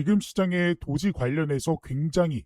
지금 시장에 도지 관련해서 굉장히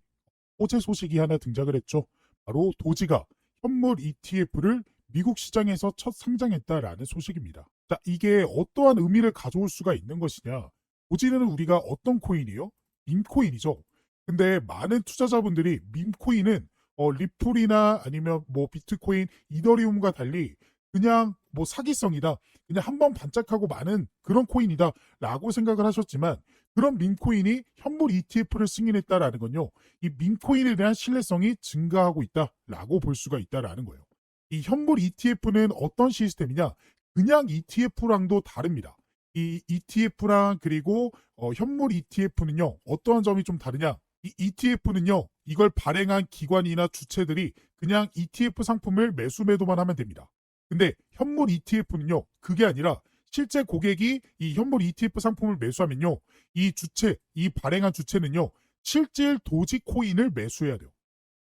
호재 소식이 하나 등장을 했죠. 바로 도지가 현물 ETF를 미국 시장에서 첫 상장했다라는 소식입니다. 자, 이게 어떠한 의미를 가져올 수가 있는 것이냐? 도지는 우리가 어떤 코인이요? 밈코인이죠. 근데 많은 투자자분들이 밈코인은 어, 리플이나 아니면 뭐 비트코인, 이더리움과 달리 그냥 뭐 사기성이다. 그냥 한 번 반짝하고 많은 그런 코인이다. 라고 생각을 하셨지만 그런 밈코인이 현물 ETF를 승인했다라는 건요. 이 밈코인에 대한 신뢰성이 증가하고 있다 라고 볼 수가 있다라는 거예요. 이 현물 ETF는 어떤 시스템이냐? 그냥 ETF랑도 다릅니다. 이 ETF랑 그리고 어, 현물 ETF는요. 어떠한 점이 좀 다르냐? 이 ETF는요. 이걸 발행한 기관이나 주체들이 그냥 ETF 상품을 매수 매도만 하면 됩니다. 근데 현물 ETF는요. 그게 아니라 실제 고객이 이 현물 ETF 상품을 매수하면요. 이 주체, 이 발행한 주체는요. 실질 도지 코인을 매수해야 돼요.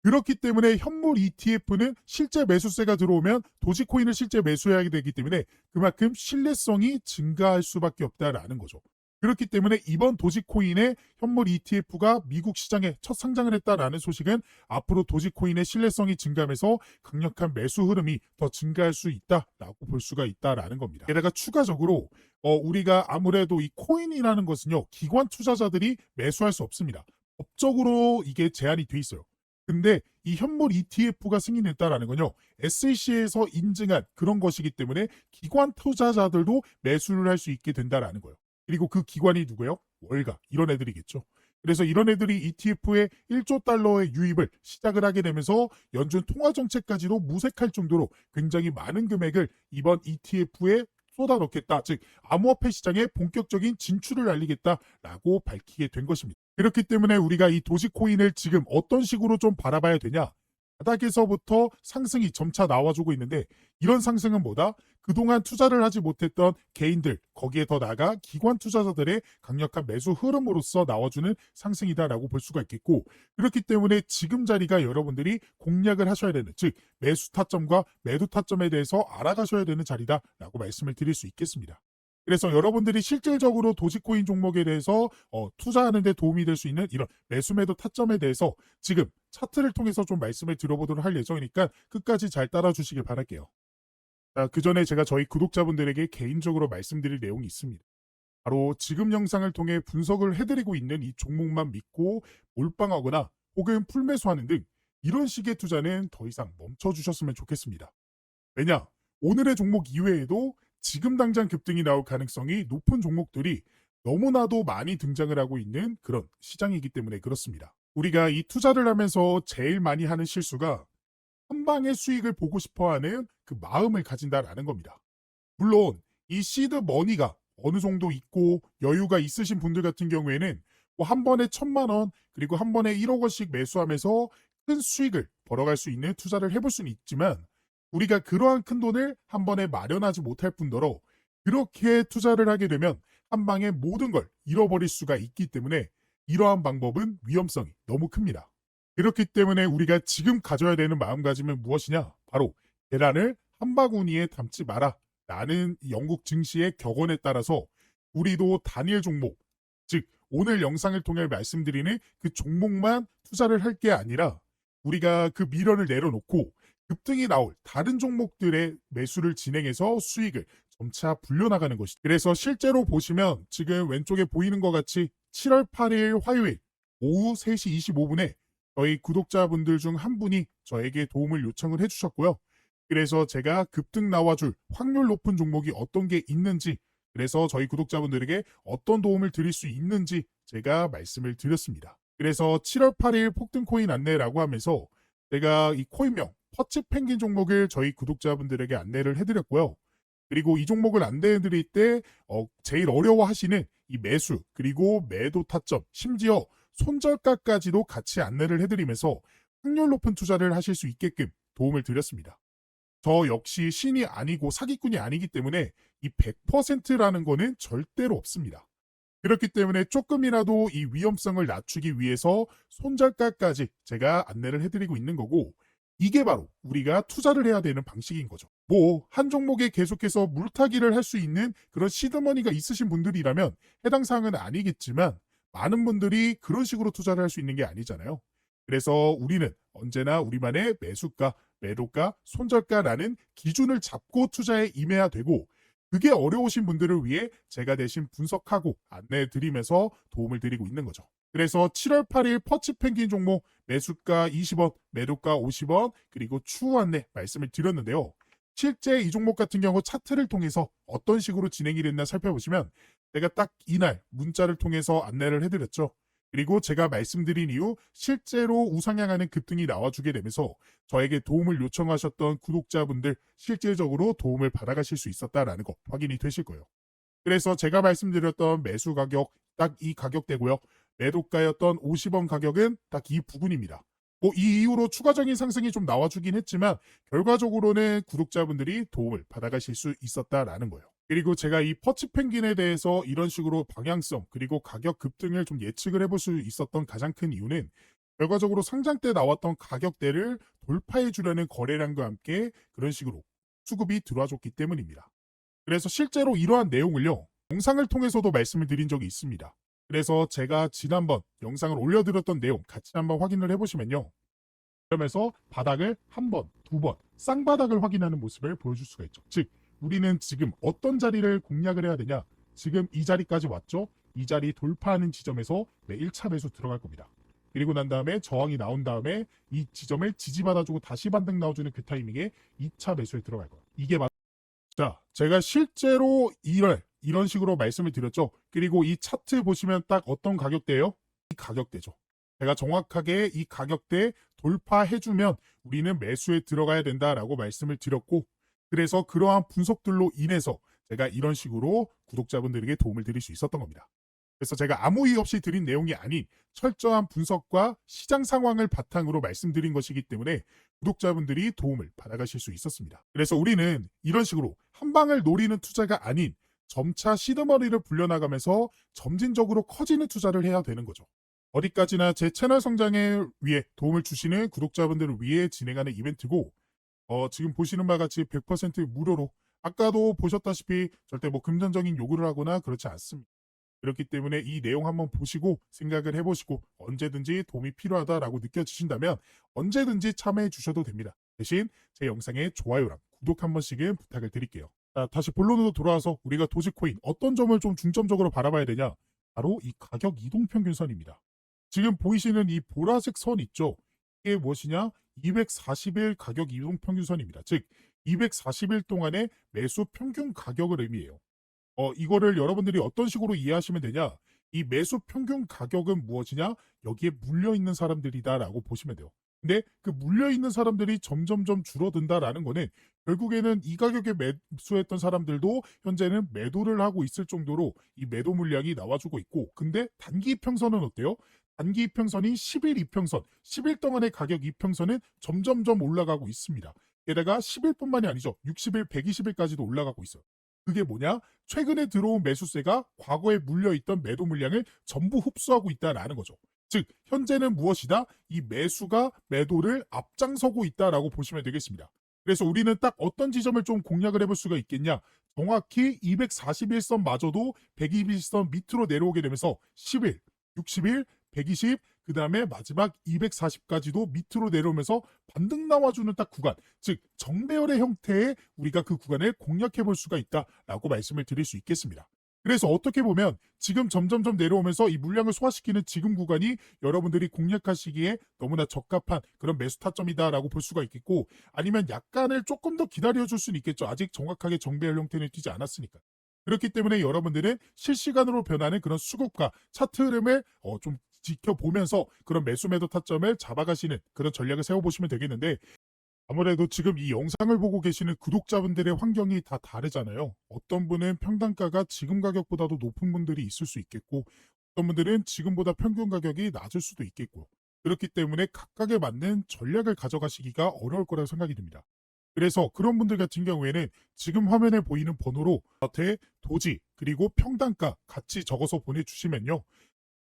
그렇기 때문에 현물 ETF는 실제 매수세가 들어오면 도지코인을 실제 매수해야 되기 때문에 그만큼 신뢰성이 증가할 수밖에 없다라는 거죠. 그렇기 때문에 이번 도지코인의 현물 ETF가 미국 시장에 첫 상장을 했다라는 소식은 앞으로 도지코인의 신뢰성이 증가하면서 강력한 매수 흐름이 더 증가할 수 있다라고 볼 수가 있다라는 겁니다. 게다가 추가적으로 어, 우리가 아무래도 이 코인이라는 것은요 기관 투자자들이 매수할 수 없습니다. 법적으로 이게 제한이 돼 있어요. 근데 이 현물 ETF가 승인했다라는 건요. SEC에서 인증한 그런 것이기 때문에 기관 투자자들도 매수를 할 수 있게 된다라는 거예요. 그리고 그 기관이 누구예요? 월가 이런 애들이겠죠. 그래서 이런 애들이 ETF에 1조 달러의 유입을 시작을 하게 되면서 연준 통화 정책까지도 무색할 정도로 굉장히 많은 금액을 이번 ETF에 쏟아 넣겠다. 즉 암호화폐 시장에 본격적인 진출을 알리겠다라고 밝히게 된 것입니다. 그렇기 때문에 우리가 이 도지코인을 지금 어떤 식으로 좀 바라봐야 되냐? 바닥에서부터 상승이 점차 나와주고 있는데 이런 상승은 뭐다? 그동안 투자를 하지 못했던 개인들 거기에 더 나아가 기관 투자자들의 강력한 매수 흐름으로서 나와주는 상승이다라고 볼 수가 있겠고 그렇기 때문에 지금 자리가 여러분들이 공략을 하셔야 되는 즉 매수 타점과 매도 타점에 대해서 알아가셔야 되는 자리다라고 말씀을 드릴 수 있겠습니다. 그래서 여러분들이 실질적으로 도지코인 종목에 대해서 어, 투자하는 데 도움이 될 수 있는 이런 매수 매도 타점에 대해서 지금 차트를 통해서 좀 말씀을 드려보도록 할 예정이니까 끝까지 잘 따라주시길 바랄게요. 자, 그 전에 제가 저희 구독자분들에게 개인적으로 말씀드릴 내용이 있습니다. 바로 지금 영상을 통해 분석을 해드리고 있는 이 종목만 믿고 몰빵하거나 혹은 풀매수하는 등 이런 식의 투자는 더 이상 멈춰주셨으면 좋겠습니다. 왜냐? 오늘의 종목 이외에도 지금 당장 급등이 나올 가능성이 높은 종목들이 너무나도 많이 등장을 하고 있는 그런 시장이기 때문에 그렇습니다. 우리가 이 투자를 하면서 제일 많이 하는 실수가 한 방의 수익을 보고 싶어 하는 그 마음을 가진다라는 겁니다. 물론 이 시드 머니가 어느 정도 있고 여유가 있으신 분들 같은 경우에는 뭐 한 번에 천만 원 그리고 한 번에 1억 원씩 매수하면서 큰 수익을 벌어갈 수 있는 투자를 해볼 수는 있지만 우리가 그러한 큰 돈을 한 번에 마련하지 못할 뿐더러 그렇게 투자를 하게 되면 한 방에 모든 걸 잃어버릴 수가 있기 때문에 이러한 방법은 위험성이 너무 큽니다. 그렇기 때문에 우리가 지금 가져야 되는 마음가짐은 무엇이냐? 바로 계란을 한 바구니에 담지 마라. 라는 영국 증시의 격언에 따라서 우리도 단일 종목, 즉 오늘 영상을 통해 말씀드리는 그 종목만 투자를 할 게 아니라 우리가 그 미련을 내려놓고 급등이 나올 다른 종목들의 매수를 진행해서 수익을 점차 불려나가는 것이. 그래서 실제로 보시면 지금 왼쪽에 보이는 것 같이 7월 8일 화요일 오후 3시 25분에 저희 구독자분들 중 한 분이 저에게 도움을 요청을 해주셨고요. 그래서 제가 급등 나와줄 확률 높은 종목이 어떤 게 있는지 그래서 저희 구독자분들에게 어떤 도움을 드릴 수 있는지 제가 말씀을 드렸습니다. 그래서 7월 8일 폭등 코인 안내라고 하면서 제가 이 코인명 퍼치 펭귄 종목을 저희 구독자분들에게 안내를 해드렸고요. 그리고 이 종목을 안내해드릴 때 어, 제일 어려워하시는 이 매수 그리고 매도 타점 심지어 손절가까지도 같이 안내를 해드리면서 확률 높은 투자를 하실 수 있게끔 도움을 드렸습니다. 저 역시 신이 아니고 사기꾼이 아니기 때문에 이 100%라는 거는 절대로 없습니다. 그렇기 때문에 조금이라도 이 위험성을 낮추기 위해서 손절가까지 제가 안내를 해드리고 있는 거고 이게 바로 우리가 투자를 해야 되는 방식인 거죠. 뭐 한 종목에 계속해서 물타기를 할 수 있는 그런 시드머니가 있으신 분들이라면 해당 사항은 아니겠지만 많은 분들이 그런 식으로 투자를 할 수 있는 게 아니잖아요. 그래서 우리는 언제나 우리만의 매수가, 매도가, 손절가라는 기준을 잡고 투자에 임해야 되고 그게 어려우신 분들을 위해 제가 대신 분석하고 안내해 드리면서 도움을 드리고 있는 거죠. 그래서 7월 8일 퍼치 펭귄 종목 매수가 20원, 매도가 50원, 그리고 추후 안내 말씀을 드렸는데요. 실제 이 종목 같은 경우 차트를 통해서 어떤 식으로 진행이 됐나 살펴보시면 제가 딱 이날 문자를 통해서 안내를 해드렸죠. 그리고 제가 말씀드린 이후 실제로 우상향하는 급등이 나와주게 되면서 저에게 도움을 요청하셨던 구독자분들 실질적으로 도움을 받아가실 수 있었다라는 거 확인이 되실 거예요. 그래서 제가 말씀드렸던 매수 가격 딱 이 가격대고요. 매도가였던 50원 가격은 딱 이 부분입니다. 뭐 이 이후로 추가적인 상승이 좀 나와주긴 했지만 결과적으로는 구독자분들이 도움을 받아가실 수 있었다라는 거예요. 그리고 제가 이 퍼치 펭귄에 대해서 이런 식으로 방향성 그리고 가격 급등을 좀 예측을 해볼 수 있었던 가장 큰 이유는 결과적으로 상장 때 나왔던 가격대를 돌파해 주려는 거래량과 함께 그런 식으로 수급이 들어와줬기 때문입니다. 그래서 실제로 이러한 내용을요 영상을 통해서도 말씀을 드린 적이 있습니다. 그래서 제가 지난번 영상을 올려드렸던 내용 같이 한번 확인을 해보시면요. 그러면서 바닥을 한 번, 두 번, 쌍바닥을 확인하는 모습을 보여줄 수가 있죠. 즉, 우리는 지금 어떤 자리를 공략을 해야 되냐? 지금 이 자리까지 왔죠? 이 자리 돌파하는 지점에서 내 1차 매수 들어갈 겁니다. 그리고 난 다음에 저항이 나온 다음에 이 지점을 지지받아주고 다시 반등 나와주는 그 타이밍에 2차 매수에 들어갈 거예요. 이게 맞... 자, 제가 실제로 이럴 이런 식으로 말씀을 드렸죠. 그리고 이 차트 보시면 딱 어떤 가격대예요? 이 가격대죠. 제가 정확하게 이 가격대 돌파해주면 우리는 매수에 들어가야 된다라고 말씀을 드렸고, 그래서 그러한 분석들로 인해서 제가 이런 식으로 구독자분들에게 도움을 드릴 수 있었던 겁니다. 그래서 제가 아무 이유 없이 드린 내용이 아닌 철저한 분석과 시장 상황을 바탕으로 말씀드린 것이기 때문에 구독자분들이 도움을 받아가실 수 있었습니다. 그래서 우리는 이런 식으로 한 방을 노리는 투자가 아닌 점차 시드머리를 불려나가면서 점진적으로 커지는 투자를 해야 되는 거죠. 어디까지나 제 채널 성장에 위해 도움을 주시는 구독자분들을 위해 진행하는 이벤트고, 어, 지금 보시는 바와 같이 100% 무료로, 아까도 보셨다시피 절대 뭐 금전적인 요구를 하거나 그렇지 않습니다. 그렇기 때문에 이 내용 한번 보시고 생각을 해보시고 언제든지 도움이 필요하다라고 느껴지신다면 언제든지 참여해 주셔도 됩니다. 대신 제 영상에 좋아요랑 구독 한 번씩은 부탁을 드릴게요. 자, 다시 본론으로 돌아와서 우리가 도지코인 어떤 점을 좀 중점적으로 바라봐야 되냐? 바로 이 가격 이동 평균선입니다. 지금 보이시는 이 보라색 선 있죠? 이게 무엇이냐? 240일 가격 이동 평균선입니다. 즉 240일 동안의 매수 평균 가격을 의미해요. 어, 이거를 여러분들이 어떤 식으로 이해하시면 되냐? 이 매수 평균 가격은 무엇이냐? 여기에 물려 있는 사람들이다라고 보시면 돼요. 근데 그 물려 있는 사람들이 점점점 줄어든다라는 거는 결국에는 이 가격에 매수했던 사람들도 현재는 매도를 하고 있을 정도로 이 매도 물량이 나와주고 있고 근데 단기 이평선은 어때요? 단기 이평선이 10일 이평선, 10일 동안의 가격 이평선은 점점점 올라가고 있습니다. 게다가 10일뿐만이 아니죠. 60일, 120일까지도 올라가고 있어요. 그게 뭐냐? 최근에 들어온 매수세가 과거에 물려있던 매도 물량을 전부 흡수하고 있다라는 거죠. 즉, 현재는 무엇이다? 이 매수가 매도를 앞장서고 있다라고 보시면 되겠습니다. 그래서 우리는 딱 어떤 지점을 좀 공략을 해볼 수가 있겠냐? 정확히 241선 마저도 121선 밑으로 내려오게 되면서 10일, 60일, 120, 그 다음에 마지막 240까지도 밑으로 내려오면서 반등 나와주는 딱 구간, 즉 정배열의 형태의 우리가 그 구간을 공략해 볼 수가 있다라고 말씀을 드릴 수 있겠습니다. 그래서 어떻게 보면 지금 점점점 내려오면서 이 물량을 소화시키는 지금 구간이 여러분들이 공략하시기에 너무나 적합한 그런 매수 타점이다라고 볼 수가 있겠고 아니면 약간을 조금 더 기다려줄 수는 있겠죠. 아직 정확하게 정배열 형태는 튀지 않았으니까. 그렇기 때문에 여러분들은 실시간으로 변하는 그런 수급과 차트 흐름을 어, 좀 지켜보면서 그런 매수 매도 타점을 잡아가시는 그런 전략을 세워보시면 되겠는데 아무래도 지금 이 영상을 보고 계시는 구독자분들의 환경이 다 다르잖아요. 어떤 분은 평단가가 지금 가격보다도 높은 분들이 있을 수 있겠고 어떤 분들은 지금보다 평균 가격이 낮을 수도 있겠고 그렇기 때문에 각각에 맞는 전략을 가져가시기가 어려울 거라고 생각이 듭니다. 그래서 그런 분들 같은 경우에는 지금 화면에 보이는 번호로 겉에 도지 그리고 평단가 같이 적어서 보내주시면요.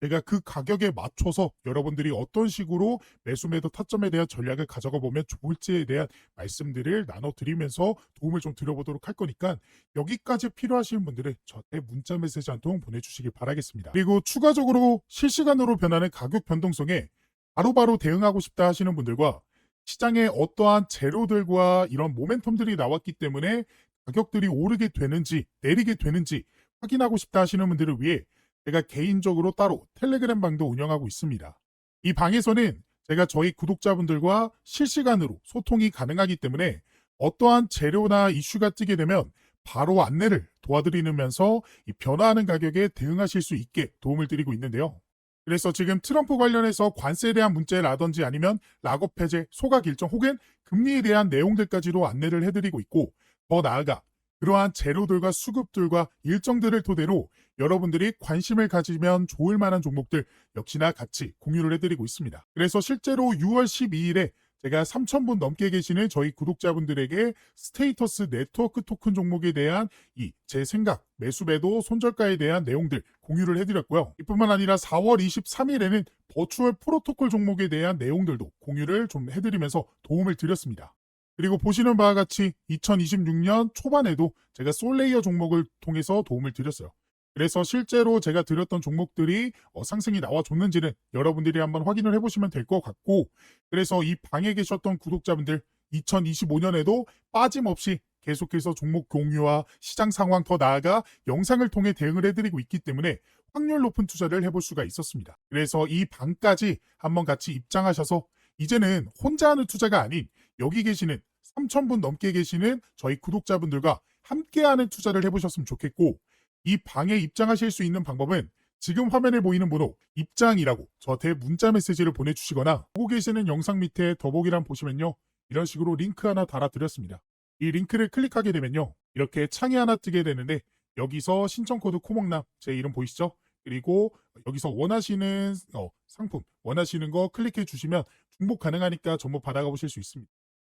제가 그 가격에 맞춰서 여러분들이 어떤 식으로 매수 매도 타점에 대한 전략을 가져가 보면 좋을지에 대한 말씀들을 나눠드리면서 도움을 좀 드려보도록 할 거니까 여기까지 필요하신 분들은 저한테 문자 메시지 한 통 보내주시길 바라겠습니다. 그리고 추가적으로 실시간으로 변하는 가격 변동성에 바로바로 대응하고 싶다 하시는 분들과 시장에 어떠한 재료들과 이런 모멘텀들이 나왔기 때문에 가격들이 오르게 되는지 내리게 되는지 확인하고 싶다 하시는 분들을 위해 제가 개인적으로 따로 텔레그램 방도 운영하고 있습니다. 이 방에서는 제가 저희 구독자분들과 실시간으로 소통이 가능하기 때문에 어떠한 재료나 이슈가 뜨게 되면 바로 안내를 도와드리면서 이 변화하는 가격에 대응하실 수 있게 도움을 드리고 있는데요. 그래서 지금 트럼프 관련해서 관세에 대한 문제라든지 아니면 락업 해제, 소각 일정 혹은 금리에 대한 내용들까지도 안내를 해드리고 있고 더 나아가 그러한 재료들과 수급들과 일정들을 토대로 여러분들이 관심을 가지면 좋을 만한 종목들 역시나 같이 공유를 해드리고 있습니다. 그래서 실제로 6월 12일에 제가 3,000분 넘게 계시는 저희 구독자분들에게 스테이터스 네트워크 토큰 종목에 대한 이 제 생각, 매수매도, 손절가에 대한 내용들 공유를 해드렸고요. 이뿐만 아니라 4월 23일에는 버추얼 프로토콜 종목에 대한 내용들도 공유를 좀 해드리면서 도움을 드렸습니다. 그리고 보시는 바와 같이 2026년 초반에도 제가 솔레이어 종목을 통해서 도움을 드렸어요. 그래서 실제로 제가 드렸던 종목들이 어, 상승이 나와줬는지는 여러분들이 한번 확인을 해보시면 될 것 같고 그래서 이 방에 계셨던 구독자분들 2025년에도 빠짐없이 계속해서 종목 공유와 시장 상황 더 나아가 영상을 통해 대응을 해드리고 있기 때문에 확률 높은 투자를 해볼 수가 있었습니다. 그래서 이 방까지 한번 같이 입장하셔서 이제는 혼자 하는 투자가 아닌 여기 계시는 3,000분 넘게 계시는 저희 구독자분들과 함께하는 투자를 해보셨으면 좋겠고 이 방에 입장하실 수 있는 방법은 지금 화면에 보이는 번호 입장이라고 저한테 문자 메시지를 보내주시거나 보고 계시는 영상 밑에 더보기란 보시면요 이런 식으로 링크 하나 달아드렸습니다. 이 링크를 클릭하게 되면요 이렇게 창이 하나 뜨게 되는데 여기서 신청 코드 코목남 제 이름 보이시죠? 그리고 여기서 원하시는 어, 상품 원하시는 거 클릭해 주시면 중복 가능하니까 전부 받아가 보실 수 있습니다.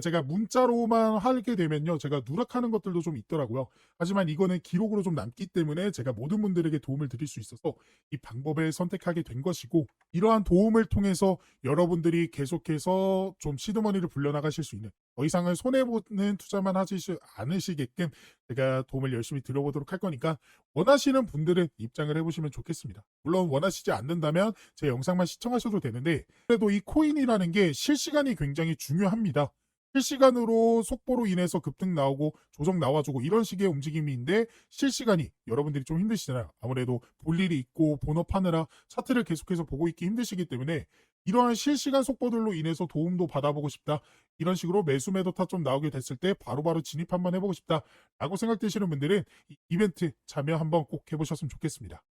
제가 문자로만 하게 되면요. 제가 누락하는 것들도 좀 있더라고요. 하지만 이거는 기록으로 좀 남기 때문에 제가 모든 분들에게 도움을 드릴 수 있어서 이 방법을 선택하게 된 것이고 이러한 도움을 통해서 여러분들이 계속해서 좀 시드머니를 불려나가실 수 있는 더 이상은 손해보는 투자만 하지 않으시게끔 제가 도움을 열심히 드려보도록 할 거니까 원하시는 분들은 입장을 해보시면 좋겠습니다. 물론 원하시지 않는다면 제 영상만 시청하셔도 되는데 그래도 이 코인이라는 게 실시간이 굉장히 중요합니다. 실시간으로 속보로 인해서 급등 나오고 조정 나와주고 이런 식의 움직임인데 실시간이 여러분들이 좀 힘드시잖아요. 아무래도 볼 일이 있고 본업하느라 차트를 계속해서 보고 있기 힘드시기 때문에 이러한 실시간 속보들로 인해서 도움도 받아보고 싶다. 이런 식으로 매수 매도 타점 나오게 됐을 때 바로바로 진입 한번 해보고 싶다. 라고 생각되시는 분들은 이 이벤트 참여 한번 꼭 해보셨으면 좋겠습니다.